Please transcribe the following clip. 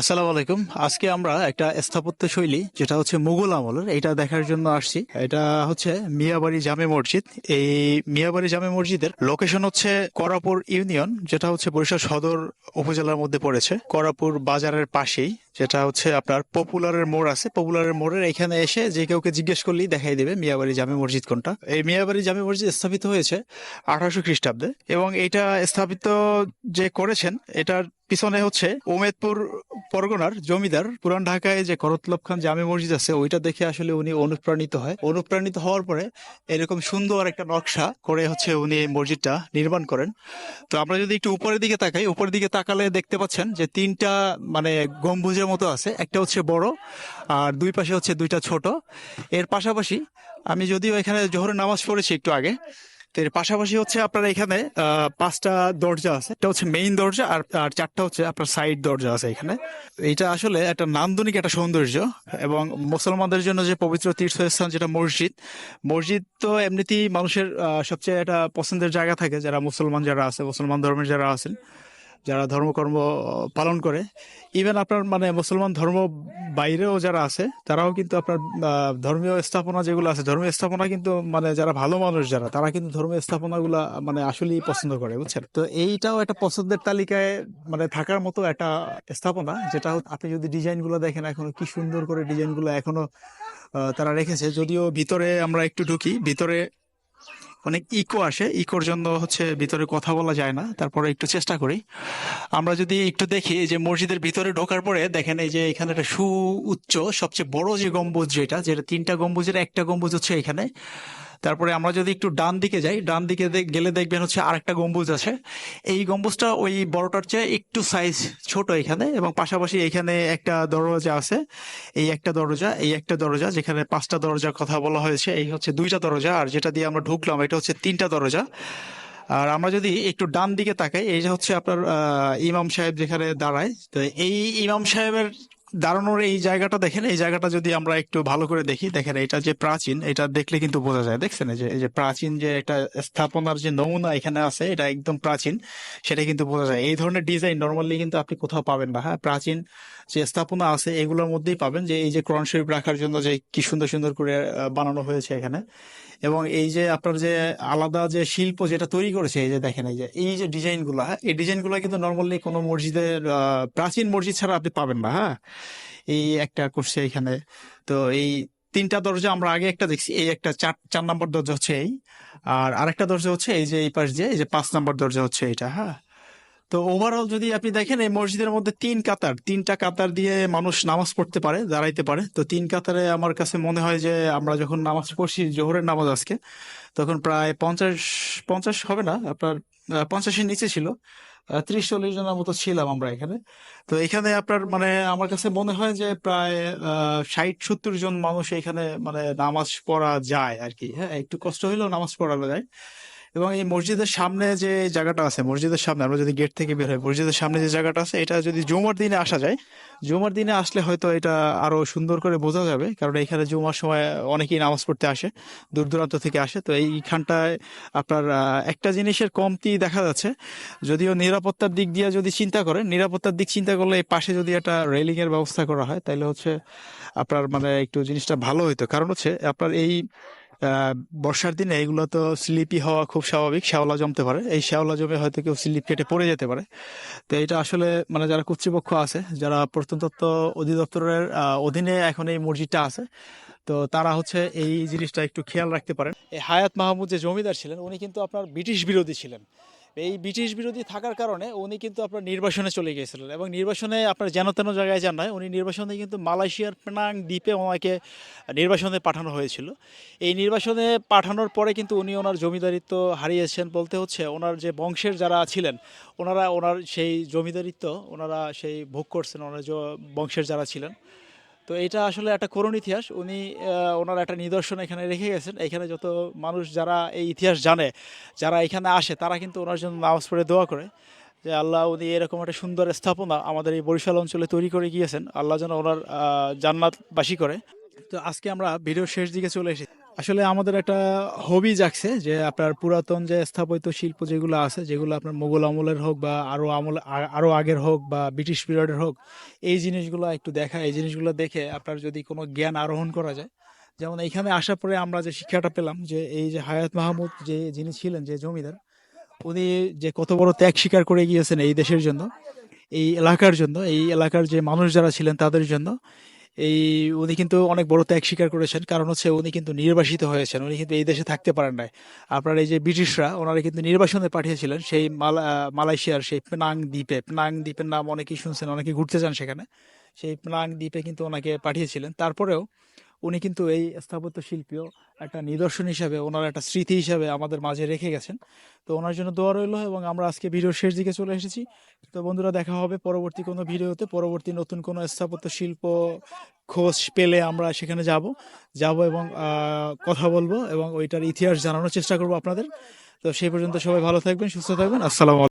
আসসালামু আলাইকুম। আজকে আমরা একটা স্থাপত্য শৈলী, যেটা হচ্ছে মুঘল আমলের এটা দেখার জন্য আসছি। এটা হচ্ছে মিয়াবাড়ি জামে মসজিদ। এই মিয়াবাড়ি জামে মসজিদের লোকেশন হচ্ছে করাপুর ইউনিয়ন, যেটা হচ্ছে বরিশাল সদর উপজেলার মধ্যে পড়েছে। করাপুর বাজারের পাশেই, যেটা হচ্ছে আপনার পপুলারের মোড় আছে। পপুলারের মোড়ের এখানে এসে যে কাউকে জিজ্ঞেস করলেই দেখাই দেবে মিয়াবাড়ি জামে মসজিদ কোনটা। এই মিয়াবাড়ি জামে মসজিদ স্থাপিত হয়েছে আঠারোশো খ্রিস্টাব্দে এবং এটা স্থাপিত যে করেছেন, এটার পিছনে হচ্ছে উমেদপুর পরগনার জমিদার পুরান ঢাকায় যে করতলব খান জামে মসজিদ আছে, ওইটা দেখে আসলে উনি অনুপ্রাণিত হয়। অনুপ্রাণিত হওয়ার পরে এরকম সুন্দর একটা নকশা করে হচ্ছে উনি এই মসজিদটা নির্মাণ করেন। তো আমরা যদি একটু উপরের দিকে তাকাই, উপরের দিকে তাকালে দেখতে পাচ্ছেন যে তিনটা মানে গম্বুজের মতো আছে। একটা হচ্ছে বড় আর দুই পাশে হচ্ছে দুইটা ছোট। এর পাশাপাশি আমি যদিও এখানে জোহরের নামাজ পড়েছি একটু আগে এর পাশাপাশি হচ্ছে আপনার এখানে পাঁচটা দরজা আছে। এটা হচ্ছে মেইন দরজা আর আর চারটা হচ্ছে আপনার সাইড দরজা আছে এখানে। এটা আসলে একটা নান্দনিক একটা সৌন্দর্য এবং মুসলমানদের জন্য যে পবিত্র তীর্থস্থান যেটা মসজিদ মসজিদ তো এমনিতেই মানুষের সবচেয়ে একটা পছন্দের জায়গা থাকে, যারা মুসলমান যারা আছে, মুসলমান ধর্মের যারা আছেন। যারা ধর্মকর্ম পালন করে ইভেন আপনার মানে মুসলমান ধর্ম বাইরেও যারা আছে, তারাও কিন্তু আপনার ধর্মীয় স্থাপনা যেগুলো আছে, ধর্মীয় স্থাপনা কিন্তু মানে যারা ভালো মানুষ যারা, তারা কিন্তু ধর্মীয় স্থাপনাগুলা মানে আসলেই পছন্দ করে, বুঝছেন? তো এইটাও একটা পছন্দের তালিকায় মানে থাকার মতো একটা স্থাপনা, যেটা আপনি যদি ডিজাইনগুলো দেখেন এখনও কি সুন্দর করে ডিজাইনগুলো এখনও তারা রেখেছে। যদিও ভিতরে আমরা একটু ঢুকি, ভিতরে অনেক ইকো আসে। ইকোর জন্য হচ্ছে ভিতরে কথা বলা যায় না, তারপরে একটু চেষ্টা করি। আমরা যদি একটু দেখি যে মসজিদের ভিতরে ঢোকার পরে দেখেন, এই যে এখানে একটা সু উচ্চ সবচেয়ে বড় যে গম্বুজ যেটা যেটা তিনটা গম্বুজের একটা গম্বুজ হচ্ছে এখানে। তারপরে আমরা যদি একটু ডান দিকে যাই, ডান দিকে গেলে দেখবেন হচ্ছে আরেকটা গম্বুজ আছে। এই গম্বুজটা ওই বড়টার চেয়ে একটু সাইজ ছোট এখানে এবং পাশাপাশি এখানে একটা দরজা আছে। এই একটা দরজা, এই একটা দরজা যেখানে পাঁচটা দরজার কথা বলা হয়েছে, এই হচ্ছে দুইটা দরজা আর যেটা দিয়ে আমরা ঢুকলাম এটা হচ্ছে তিনটা দরজা। আর আমরা যদি একটু ডান দিকে তাকাই, এই যে হচ্ছে আপনার ইমাম সাহেব যেখানে দাঁড়ায়, তো এই ইমাম সাহেবের দাঁড়ানোর এই জায়গাটা দেখেন, এই জায়গাটা যদি আমরা একটু ভালো করে দেখি, দেখেন এটা যে প্রাচীন, এটা দেখলে কিন্তু বোঝা যায়। দেখছেন যে, এই যে প্রাচীন যে একটা স্থাপনার যে নমুনা এখানে আছে, এটা একদম প্রাচীন, সেটা কিন্তু বোঝা যায়। এই ধরনের ডিজাইন নর্মালি কিন্তু আপনি কোথাও পাবেন না। হ্যাঁ প্রাচীন যে স্থাপনা আছে, এগুলোর মধ্যেই পাবেন যে এই যে কোরআন শরীফ রাখার জন্য যে কি সুন্দর সুন্দর করে বানানো হয়েছে এখানে। এবং এই যে আপনার যে আলাদা যে শিল্প যেটা তৈরি করেছে, এই যে দেখেন এই যে এই যে ডিজাইনগুলা এই ডিজাইনগুলা কিন্তু নর্মালি কোনো মসজিদের প্রাচীন মসজিদ ছাড়া আপনি পাবেন না হ্যাঁ। এই একটা করছে এখানে। তো এই তিনটা দরজা আমরা আগে একটা দেখছি, এই একটা চার চার নম্বর দরজা হচ্ছে এই, আর আরেকটা দরজা হচ্ছে এই যে এই পাশ দিয়ে, এই যে পাঁচ নম্বর দরজা হচ্ছে এটা হ্যাঁ। তো ওভারঅল যদি আপনি দেখেন, এই মসজিদের মধ্যে তিন কাতার, তিনটা কাতার দিয়ে মানুষ নামাজ পড়তে পারে, দাঁড়াইতে পারে। তো তিন কাতারে আমার কাছে মনে হয় যে, আমরা যখন নামাজ পড়ছি, জোহরের নামাজ আজকে, তখন প্রায় পঞ্চাশ পঞ্চাশ হবে না, আপনার পঞ্চাশের নিচে ছিল। ত্রিশ, চল্লিশ জনের মতো ছিলাম আমরা এখানে। তো এখানে আপনার মানে আমার কাছে মনে হয় যে, প্রায় ষাট, সত্তর জন মানুষ এখানে মানে নামাজ পড়া যায় আর কি। হ্যাঁ একটু কষ্ট হইলেও নামাজ পড়ানো যায়। এবং এই মসজিদের সামনে যে জায়গাটা আছে, মসজিদের সামনে, আমরা যদি গেট থেকে বের হই, মসজিদের সামনে যে জায়গাটা আছে, এটা যদি জুমার দিনে আসা যায়, জুমার দিনে আসলে হয়তো এটা আরও সুন্দর করে বোঝা যাবে। কারণ এখানে জুমার সময় অনেকেই নামাজ পড়তে আসে, দূর দূরান্ত থেকে আসে। তো এইখানটায় আপনার একটা জিনিসের কমতি দেখা যাচ্ছে। যদিও নিরাপত্তার দিক দিয়ে যদি চিন্তা করেন, নিরাপত্তার দিক চিন্তা করলে এই পাশে যদি একটা রেলিং এর ব্যবস্থা করা হয় তাহলে হচ্ছে আপনার মানে একটু জিনিসটা ভালো হইতো। কারণ হচ্ছে আপনার এই বর্ষার দিনে এগুলো তো স্লিপি হওয়া খুব স্বাভাবিক, শ্যাওলা জমতে পারে। এই শ্যাওলা জমে হয়তো কেউ স্লিপ কেটে পড়ে যেতে পারে। তো এটা আসলে মানে যারা কর্তৃপক্ষ আছে, যারা প্রত্নতত্ত্ব অধিদপ্তরের অধীনে এখন এই মসজিদটা আছে, তো তারা হচ্ছে এই জিনিসটা একটু খেয়াল রাখতে পারেন। এই হায়াত মাহমুদ যে জমিদার ছিলেন, উনি কিন্তু আপনার ব্রিটিশ বিরোধী ছিলেন। এই ব্রিটিশ বিরোধী থাকার কারণে উনি কিন্তু আপনার নির্বাসনে চলে গিয়েছিলেন এবং নির্বাসনে আপনার যেন তেন জায়গায় যান নয় উনি নির্বাসনে কিন্তু মালয়েশিয়ার পেনাং দ্বীপে ওনাকে নির্বাসনে পাঠানো হয়েছিল। এই নির্বাসনে পাঠানোর পরে কিন্তু উনি ওনার জমিদারিত্ব হারিয়েছেন বলতে হচ্ছে ওনার যে বংশের যারা ছিলেন, ওনারা ওনার সেই জমিদারিত্ব, ওনারা সেই ভোগ করছেন, ওনার বংশের যারা ছিলেন তো এটা আসলে একটা করুণ ইতিহাস। উনি ওনার একটা নিদর্শন এখানে রেখে গেছেন। এখানে যত মানুষ যারা এই ইতিহাস জানে, যারা এখানে আসে, তারা কিন্তু ওনার জন্য নামাজ পড়ে দোয়া করে যে, আল্লাহ, উনি এরকম একটা সুন্দর স্থাপনা আমাদের এই বরিশাল অঞ্চলে তৈরি করে গিয়েছেন। আল্লাহ যেন ওনার জান্নাত জান্নাতবাসী করে। তো আজকে আমরা ভিডিও শেষ দিকে চলে এসেছি। আসলে আমাদের একটা হবি জাগছে যে আপনার পুরাতন যে স্থাপত্য শিল্প যেগুলো আছে, যেগুলো আপনার মোগল আমলের হোক বা আরও আমল, আরও আগের হোক বা ব্রিটিশ পিরিয়ডের হোক, এই জিনিসগুলো একটু দেখা, এই জিনিসগুলো দেখে আপনার যদি কোনো জ্ঞান আরোহণ করা যায়, যেমন এইখানে আসার পরে আমরা যে শিক্ষাটা পেলাম যে এই যে হায়াত মাহমুদ যে যিনি ছিলেন, যে জমিদার, উনি যে কত বড় ত্যাগ স্বীকার করে গিয়েছেন এই দেশের জন্য, এই এলাকার জন্য, এই এলাকার যে মানুষ যারা ছিলেন তাদের জন্য এই উনি কিন্তু অনেক বড় ত্যাগ স্বীকার করেছেন। কারণ হচ্ছে উনি কিন্তু নির্বাসিত হয়েছেন। উনি কিন্তু এই দেশে থাকতে পারেন নাই। আপনার এই যে ব্রিটিশরা, ওনারা কিন্তু নির্বাসনে পাঠিয়েছিলেন সেই মালা মালয়েশিয়ার সেই পেনাং দ্বীপে। পেনাং দ্বীপের নাম অনেকেই শুনছেন, অনেকে ঘুরতে যান সেখানে। সেই পেনাং দ্বীপে কিন্তু ওনাকে পাঠিয়েছিলেন। তারপরেও উনি কিন্তু এই স্থাপত্য শিল্পীও একটা নিদর্শন হিসাবে, ওনার একটা স্মৃতি হিসাবে আমাদের মাঝে রেখে গেছেন। তো ওনার জন্য দোয়া রইল এবং আমরা আজকে ভিডিওর শেষ দিকে চলে এসেছি। তো বন্ধুরা, দেখা হবে পরবর্তী কোনো ভিডিওতে। পরবর্তী নতুন কোনো স্থাপত্য শিল্প খোঁজ পেলে আমরা সেখানে যাব। যাব এবং কথা বলব এবং ওইটার ইতিহাস জানানোর চেষ্টা করব আপনাদের। তো সেই পর্যন্ত সবাই ভালো থাকবেন, সুস্থ থাকবেন। আসসালামু